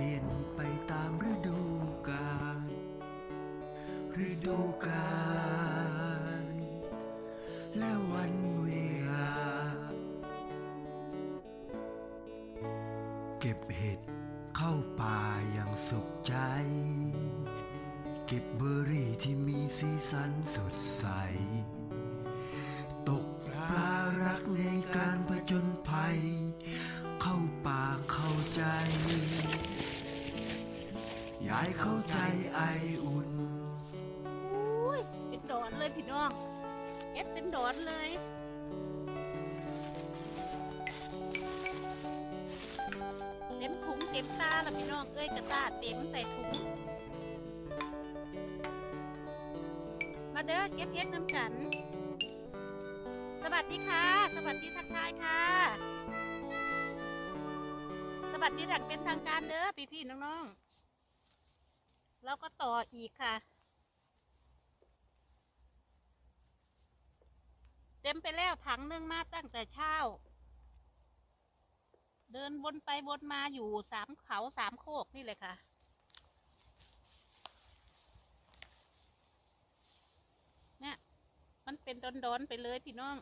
ลี่ยนไปตามฤดูกาลฤดูกาล เอ็ดเป็นดอนเลยเต็มถุงเต็มตาแล้วพี่น้องเอ้ยกระตาเต็มใส่ถุง มาเด้อเก็บเฮ็ดน้ำกัน สวัสดีค่ะ สวัสดีทักทายค่ะ สวัสดีดังเป็นทางการเด้อพี่พี่น้องๆ แล้วก็ต่ออีกค่ะ เต็มไปแล้วถังนึงมาตั้งแต่เช้า เดินวนไปวนมาอยู่สามเขาสามโคกนี่เลยค่ะ เนี่ย มันเป็นดอนๆไปเลยพี่น้อง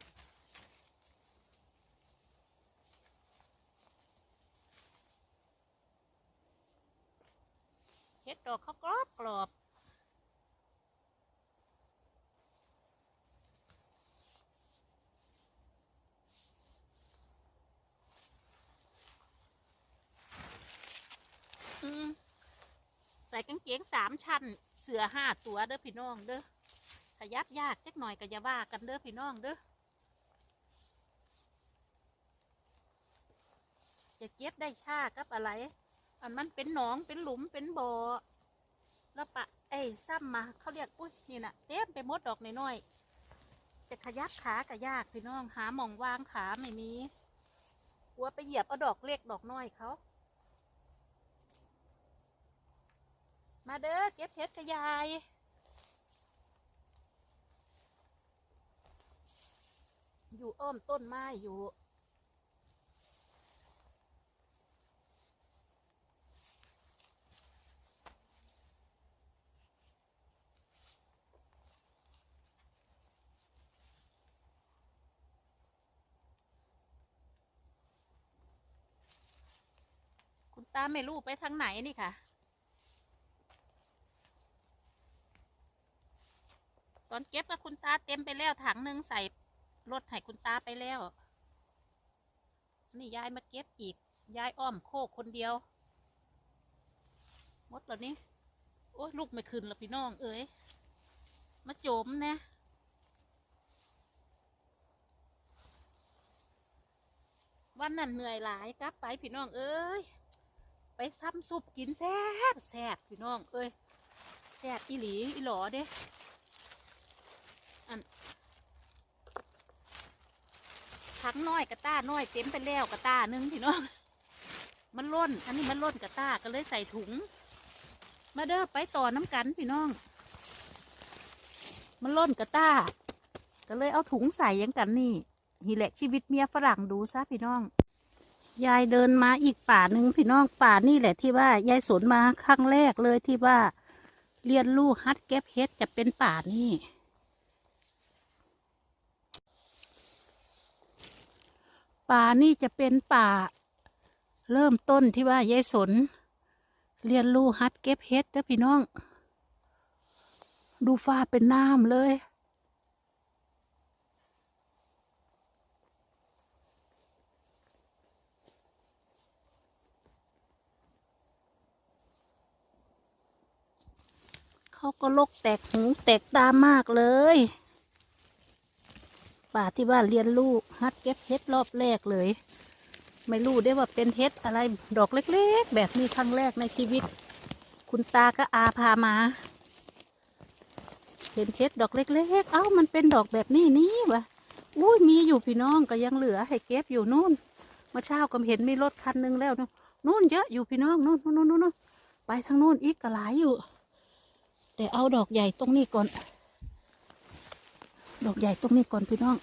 เฮ็ดดอกเขากรอบกรอบ ใส่กางเกงสามชั้น เสือห้าตัวเด้อพี่น้องเด้อขยับยากจักหน่อยก็อย่าว่ากันเด้อพี่น้องเด้อจะเก็บได้ชากับอะไร อันมันเป็นหนองเป็นหลุมเป็นบ่อแล้วปะไอ้ซ้ำมาเขาเรียกอุ้ยนี่น่ะเต็มไปหมดดอกน้อยๆจะขยับขาก็ยากพี่น้องหาหมองวางขาไม่มีกลัวไปเหยียบเอาดอกเล็กดอกน้อยเขา มาเด้อเก็บเห็ดกระยายอยู่อ้อมต้นไม้อยู่คุณตาไม่รู้ไปทางไหนนี่ค่ะ ตอนเก็บกับคุณตาเต็มไปแล้วถังหนึ่งใส่รถให้คุณตาไปแล้ว นี่ยายมาเก็บอีก ยายอ้อมโคกคนเดียว มดแล้วนี่โอ้ลูกไม่ขึ้นแล้วพี่น้อง เอ้ยมาโจมนะวันนั้นเหนื่อยหลายกลับไปพี่น้องเอ้ย ไปซ้ำซุปกินแซ่บแซ่บพี่น้อง เอ้ยแซ่บอีหลีอีหลอเด้ ถังน้อยกระต้าน้อยเต็มไปแล้วกระต้าหนึงพี่น้องมันล้นอันนี้มันล้นกระต้าก็เลยใส่ถุง มาเด้อไปต่อน้ำกันพี่น้อง มันล้นกระต้า ก็เลยเอาถุงใส่ยังกันนี่นี่แหละชีวิตเมียฝรั่งดูซะพี่น้อง ยายเดินมาอีกป่าหนึ่งพี่น้องป่านี่แหละที่ว่ายายสนมาครั้งแรกเลยที่ว่า เรียนรู้ฮัดเก็บเฮ็ดจะเป็นป่านี่ ป่านี่จะเป็นป่า เริ่มต้นที่ว่ายายสน เรียนรู้ฮัดเก็บเฮ็ดเด้อพี่น้อง ดูฟ้าเป็นน้ำเลยเขาก็ลกแตกหูแตกตามากเลย ป่าที่ว่าเรียนลูกฮัดเก็บเฮ็ดรอบแรกเลย ไม่รู้ได้ว่าเป็นเฮ็ดอะไรดอกเล็กๆ แบบนี้ครั้งแรกในชีวิต คุณตาก็อาพามา เห็นเฮ็ดดอกเล็กๆ เอ้ามันเป็นดอกแบบนี้นี่วะอุ้ยมีอยู่พี่น้องก็ยังเหลือให้เก็บอยู่นู่นเมื่อเช้าก็เห็นมีรถคันหนึงแล้วนู่นนู่นเยอะอยู่พี่น้องนู่นนู่นนู่นนู่นไปทางนู่นอีกก็หลายอยู่ แต่เอาดอกใหญ่ตรงนี้ก่อน ดอกใหญ่ตรงนี้ก่อนพี่น้อง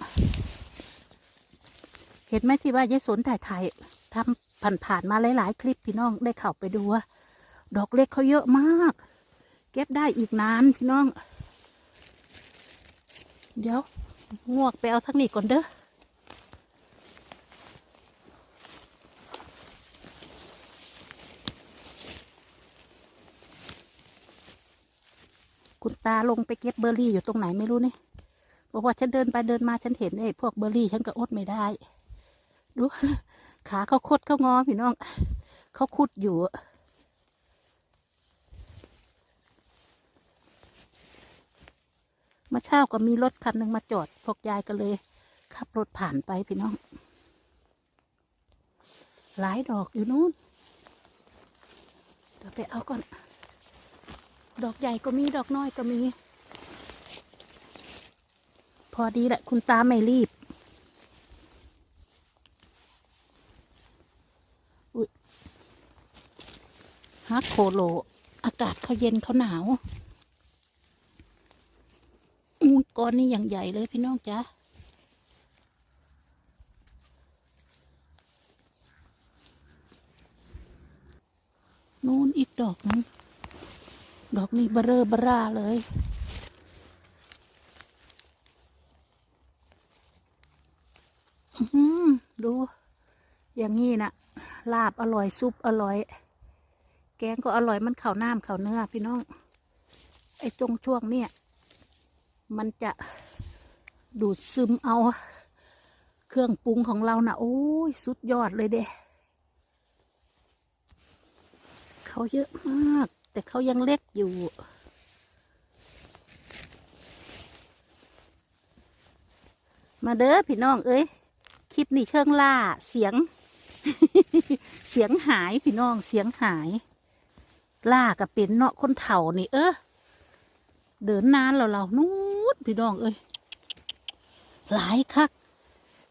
เห็นไหมที่ว่ายายสนถ่ายถ่ายทำผ่านผ่านๆมาหลาย ๆ คลิปพี่น้องได้เข้าไปดูว่าดอกเล็กเขาเยอะมาก เก็บได้อีกนานพี่น้อง เดี๋ยวงวกไปเอาทั้งนี้ก่อนเด้อคุณตาลงไปเก็บเบอร์รี่อยู่ตรงไหนไม่รู้นี่ บอกว่าฉันเดินไปเดินมาฉันเห็นไอ้พวกเบอร์รี่ฉันก็อดไม่ได้ ดู ขาเขาคดเขางอพี่น้อง เขาคุดอยู่มื่อเช้าก็มีรถคันหนึ่งมาจอดพวกยายก็เลยขับรถผ่านไปพี่น้อง หลายดอกอยู่นู้นเดี๋ยวไปเอาก่อน ดอกใหญ่ก็มีดอกน้อยก็มี พอดีแหละคุณตาไม่รีบฮักโคโล อากาศเขาเย็นเขาหนาวอุ้ยก้อนนี้อย่างใหญ่เลยพี่น้องจ๊ะนู่นอีกดอกนึงดอกนี้เบอรอเบอร่าเลย อื้อหือดู อย่างนี้นะลาบอร่อยซุปอร่อย แกงก็อร่อยมันข่าวน้ำข่าวเนื้อพี่น้อง ไอ้ตรงช่วงเนี่ยมันจะดูดซึมเอา เครื่องปรุงของเรานะ่ะ โอ้ยสุดยอดเลยเด้เขาเยอะมาก แต่เขายังเล็กอยู่มาเด้อพี่น้องเอ้ย คลิปนี้เชิงล่าเสียง เสียงหายพี่น้องเสียงหายล่ากับเป็นเนาะคนเฒ่านี่ เออเดินนานแล้วเรานู้ดพี่น้องเอ้ยหลายคัก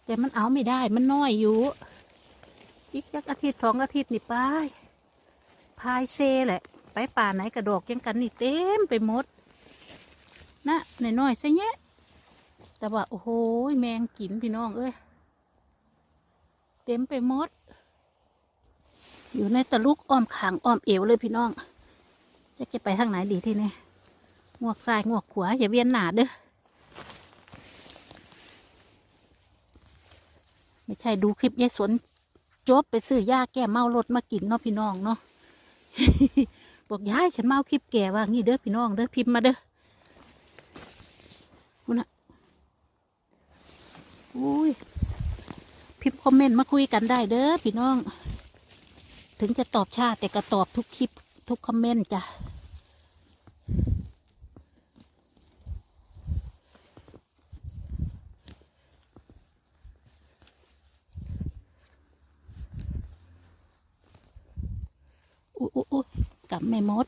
แต่มันเอาไม่ได้มันน้อยอยู่อีกจักอาทิตย์สองอาทิตย์นี่ไปพายเซแหละ ไปป่าไหนกระดอกยังกันนี่เต็มไปหมดนะน้อยๆซะแยแต่ว่าโอ้โหแมงกินพี่น้องเอ้ย เต็มไปหมด อยู่ในตะลุกอ้อมขางอ้อมเอวเลยพี่น้อง จะจะไปทางไหนดีที่นี่งวกซ้ายงวกขวาอย่าเวียนหนาเด้อไม่ใช่ดูคลิปยายสนจบไปซื้อยาแก้เมารถมากินเนาะพี่น้องเนาะบอกยายฉันเมาคลิปแก่ว่างี้เด้อพี่น้องเด้อพิมพ์มาเด้อมันอะอุ้ย พิมพ์คอมเมนต์มาคุยกันได้เด้อพี่น้อง ถึงจะตอบชาแต่ก็ตอบทุกคลิปทุกคอมเมนต์จ้ะอุ้ยอุ้ยอุ้ยกลับไม่มด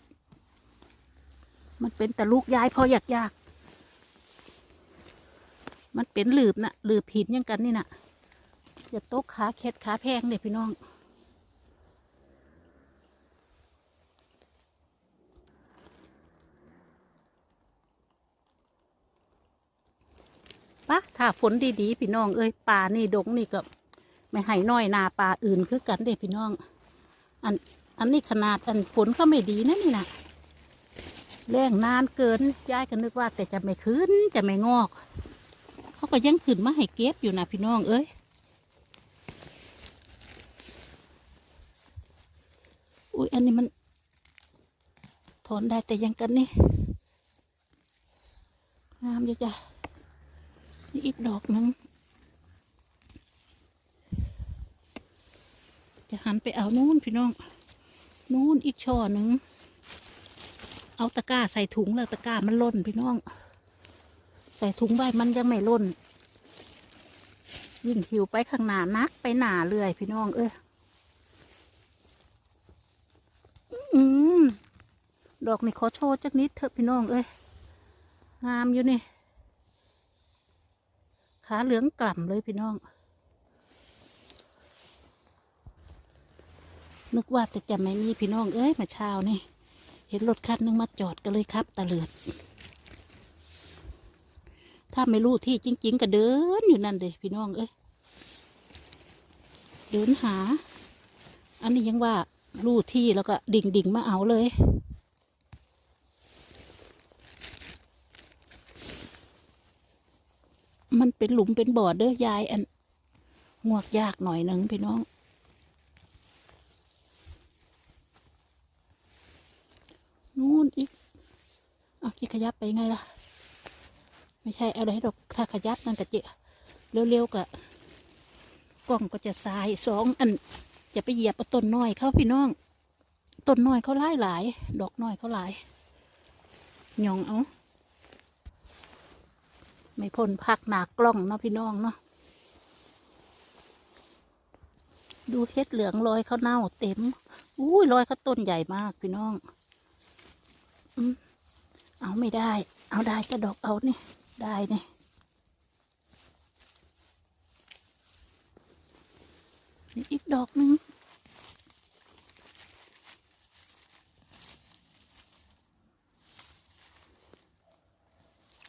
มันเป็นแต่ลูกยายพออยากยากมันเป็นหลืบนะหลืบผิดยังกันนี่นะ อย่าตกขาเค็ดขาแพงเด็พี่น้อง ปะถ้าฝนดีๆ พี่น้อง เอ้ยป่านี่ดงนี่ก็ไม่ให้น้อยนาป่าอื่นคือกันเด็พี่น้อง อันอันนี้ขนาดอันฝนก็ไม่ดีนะนี่นะแรงนานเกินยายก็นึกว่าแต่จะไม่ขึ้นจะไม่งอก เขาก็ยังขึ้นมาให้เก็บอยู่นะพี่น้องเอ้ย อันนี้มันถอนได้แต่ยังกันนี่งามอยู่จ้ะนี่อีกดอกนึงจะหันไปเอานู่นพี่น้องนู่นอีกช่อหนึ่งเอาตะกร้าใส่ถุงแล้วตะกร้ามันล่นพี่น้อง ใส่ถุงไว้มันยังไม่ล่น ยิ่งหิวไปข้างหน้านักไปหนาเรื่อยพี่น้องเอ้ยอืม ดอกนี่ขอโชว์จักนิดเถอะพี่น้องเอ้ยงามอยู่นี่ ขาเหลืองกล่ำเลยพี่น้อง นึกว่าแต่จะไม่มีพี่น้องเอ้ยมาเช้านี่ เห็นรถคันนึงมาจอดก็เลยครับตะเลือด ถ้าไม่รู้ที่จริง ๆ ก็เดินอยู่นั่นเลยพี่น้องเอ้ยเดินหา อันนี้ยังว่ารู้ที่แล้วก็ดิ่งดิ่งๆมาเอาเลย มันเป็นหลุมเป็นบ่อเด้อยายอันงวกยากหน่อยหนึ่งพี่น้องนู่นอีกเอาที่ขยับไปยังไงล่ะ ไม่ใช่เอาอะไรหรอกถ้าขยับนั่นก็จะเร็วๆก็กล้องก็จะสายสองอัน จะไปเหยียบต้นน้อยเขาพี่น้องต้นน้อยเขาหลายหลาย ดอกน้อยเขาหลายยองเอา ไม่พ้นพักหนากล้องเนาะพี่น้องเนาะดูเฮ็ดเหลืองลอยเขาเน่าเต็มอุ้ยลอยเขาต้นใหญ่มากพี่น้องอเอาไม่ได้ เอาได้ก็ดอกเอานี่ ได้นี่อีกดอกหนึ่ง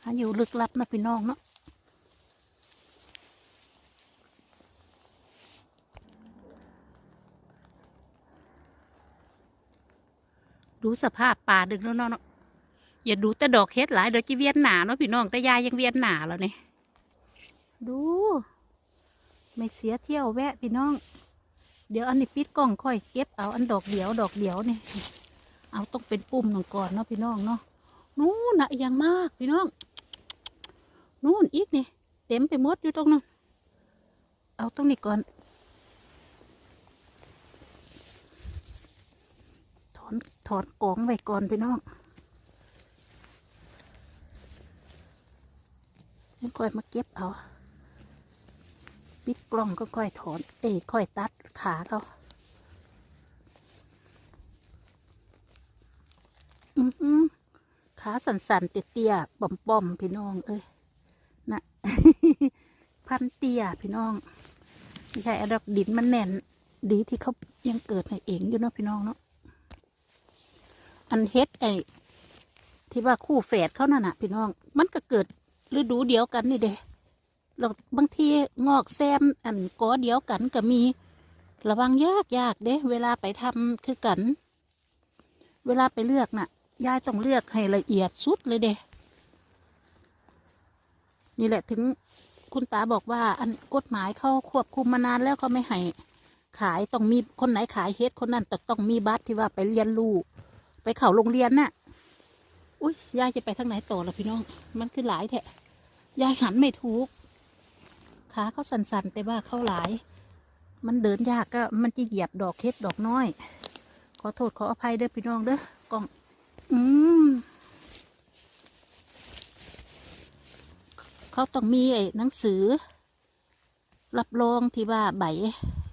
หาอยู่ลึกลับนะพี่น้องเนาะดูสภาพป่าดึงแล้วเนาะเนาะอย่าดูแต่ดอกเฮ็ดหลายเดี๋ยวจะเวียนหนาเนาะพี่น้องแต่ยายยังเวียนหนาแล้วเนี่ยดู ไม่เสียเที่ยวแวะพี่น้อง เดี๋ยวอันนี้ปิดกล้องค่อยเก็บเอาอันดอกเดียวดอกเดียวนี่เอาต้องเป็นปุ่มหนึ่งก่อนเนาะพี่น้องเนาะนู่นนะยังมากพี่น้อง นู่นอีกนี่เต็มไปหมดอยู่ตรงนั้นเอาตรงนี้ก่อน ถอนถอนกองไว้ก่อนพี่น้องยังค่อยมาเก็บเอาปิดกล้องก็ค่อยถอน เอ้ยค่อยตัดขาเขาอือหือขาสั่นๆเตี้ยๆป่อมๆพี่น้อง เอ้ย พันเตี้ยพี่น้องไม่ใช่อดอกดินมันแน่น ดีที่เขายังเกิดให้เองอยู่เนาะพี่น้องเนาะอันเฮ็ดไอ้ที่ว่าคู่แฝดเขานั่นน่ะ พี่น้อง มันก็เกิดฤดูเดียวกันนี่เด้เราบางทีงอกแซมอันกอเดียวกันก็มี ระวังยากยากเด้ เวลาไปทำคือกัน เวลาไปเลือกน่ะยายต้องเลือกให้ละเอียดสุดเลยเด้ นี่แหละถึงคุณตาบอกว่า อันกฎหมายเขาควบคุมมานานแล้วเขาไม่ให้ขายต้องมีคนไหนขายเฮ็ดคนนั้นต้องต้องมีบัตรที่ว่าไปเรียนรู้ไปเข้าโรงเรียนน่ะ อุ้ยยายจะไปทางไหนต่อล่ะพี่น้อง มันคือหลายแทะยายหันไม่ถูก ขาเขาสั่นๆ แต่ว่าเขาหลาย มันเดินยากก็มันจะเหยียบดอกเฮ็ดดอกน้อย ขอโทษขออภัยเด้อพี่น้องเด้อกล้อง อืม เขาต้องมีไอ้หนังสือ รับรองที่ว่าใบ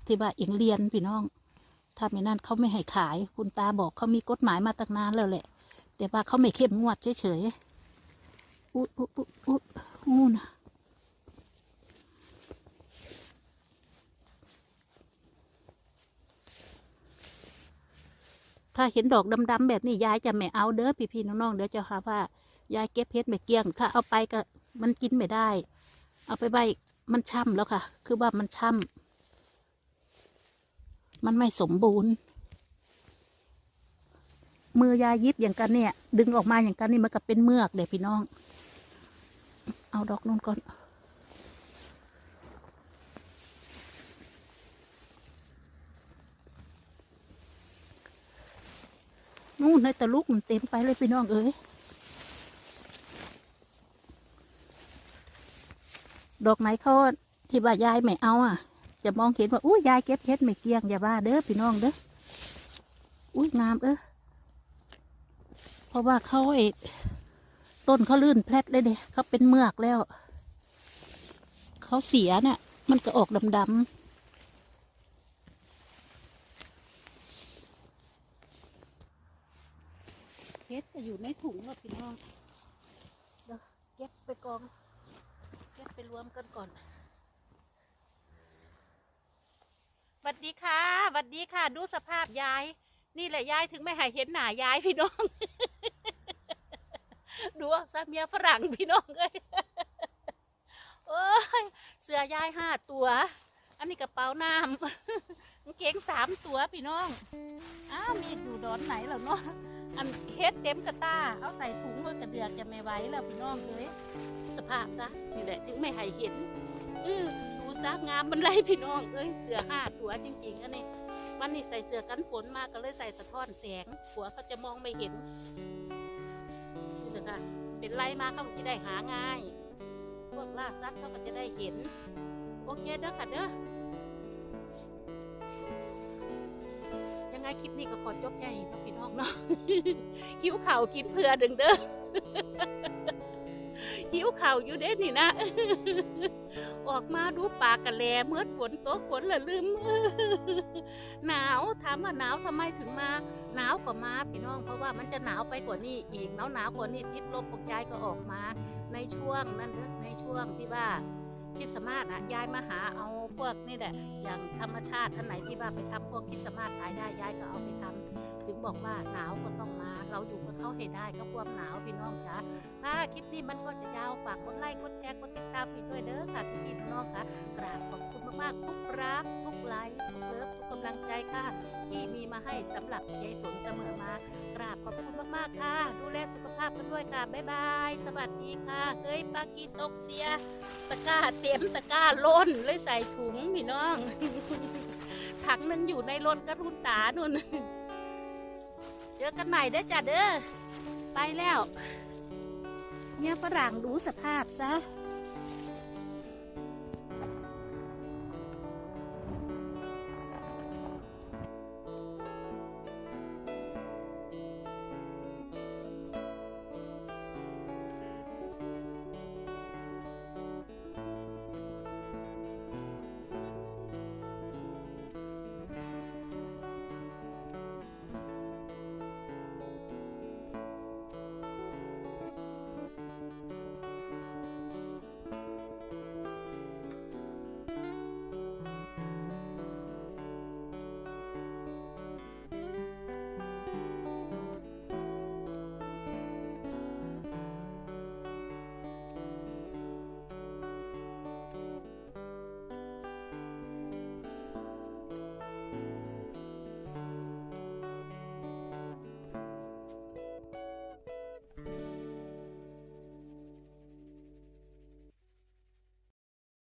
ที่ว่าเองเรียนพี่น้อง ถ้าไม่นั่นเขาไม่ให้ขาย คุณตาบอกเขามีกฎหมายมาตั้งนานแล้วแหละ แต่ว่าเขาไม่เข้มงวดเฉยๆอุ๊อุ๊อุ๊อุ๊ยนู่นะถ้าเห็นดอกดำๆแบบนี้ยายจะไม่เอาเด้อพี่ๆน้องๆเดี๋ยวจะหาว่ายายเก็บเพชรไม่เกี้ยง ถ้าเอาไปก็ มันกินไม่ได้ เอาไปใบมันช่ำแล้วค่ะ คือว่ามันช่ำมันไม่สมบูรณ์ มือยายิบอย่างกันเนี่ย ดึงออกมาอย่างกันนี่มันก็เป็นเมือกเด็พี่น้อง เอาดอกนู้นก่อนนู่นในตะลุกมันเต็มไปเลยพี่น้องเอ้ย ดอกไหนเขาที่ว่ายายไม่เอาอะ จะมองเห็นว่าอุ้ยยายเก็บเพชรไม่เกลี้ยงอย่าว่าเด้อพี่น้องเด้ออุ้ยงามเออเพราะว่าเขาไอ้ต้นเขาลื่นแพลดเลยเด้เขาเป็นเมือกแล้วเขาเสียเนี่ยมันก็ออกดำๆเฮ็ดจะอยู่ในถุงแล้วพี่น้องเดี๋ยวเก็บไปกอง เก็บไปรวมกันก่อนสวัสดีค่ะสวัสดีค่ะ ดูสภาพยาย นี่แหละยายถึงไม่ให้เห็นหน้ายายพี่น้อง ดูเอาเมียฝรั่งพี่น้องเอ้ยโอ้ยเสื้อยายห้าตัว อันนี้กระเป๋าน้ำเก่งสามตัวพี่น้อง อ้าวมีดอยู่ดอนไหนแล้วเนาะอันเฮ็ดเต็มกระตา เอาใส่ถุงไว้กระเดือกจะไม่ไหวแล้วพี่น้องเอ้ย สภาพซะนี่แหละถึงไม่ให้เห็นอือดูซะงามมันไรพี่น้อง เอ้ยเสือห้าตัวจริงๆอันนี้วันนี้ใส่เสื้อกันฝนมากก็เลยใส่สะท้อนแสงหัวเขาจะมองไม่เห็นนี่เถอะคะเป็นไรมาเขาจะได้หาง่าย พวกล่าสัตว์เขาก็จะได้เห็น โอเคเด้อค่ะเด้อยังไงคลิปนี้ก็ขอจบแค่นี้พี่น้องเนาะหิวเข่ากินเพื่อดึงเด้อ หิวข่าวอยู่เด้นี่นะ ออกมาดูปากกะแลเมื่อฝนตกฝนละลืม หนาวถามว่าหนาวทำไมถึงมา หนาวกว่ามาพี่น้อง เพราะว่ามันจะหนาวไปกว่านี้อีกหนาวหนาวกว่านี้ทิศลมของยายก็ออกมา ในช่วงนั้นเด้อในช่วงที่ว่าคิดสต์มาสอะยายมาหาเอาพวกนี่แหละอย่างธรรมชาติอันไหนที่ว่าไปทำพวกคิดสต์มาสขายได้ยายก็เอาไปทำ ถึงบอกว่าหนาวก็ต้องมา เราอยู่กับเขาให้ได้ก็ความหนาวพี่น้องจ๋าถ้าคลิปนี้มันก็จะยาวฝากกดไลค์กดแชร์กดติดตามไปด้วยเด้อค่ะพี่พี่น้องค่ะกราบขอบคุณมากๆทุกรักทุกไลค์ทุกเลิฟทุกกำลังใจค่ะ ที่มีมาให้สำหรับยายสนเสมอมากราบขอบคุณมากๆค่ะ ดูแลสุขภาพกันด้วยค่ะบ๊ายบายสวัสดีค่ะเฮ้ยปากีตกเสียตะกร้าเต็มตะกร้าล้นเลยใส่ถุงพี่น้องถังนั้นอยู่ในรถกระทุนตานุ่น เจอกันใหม่เด้อจ้ะเด้อไปแล้ว เนี่ยฝรั่งดูสภาพซะ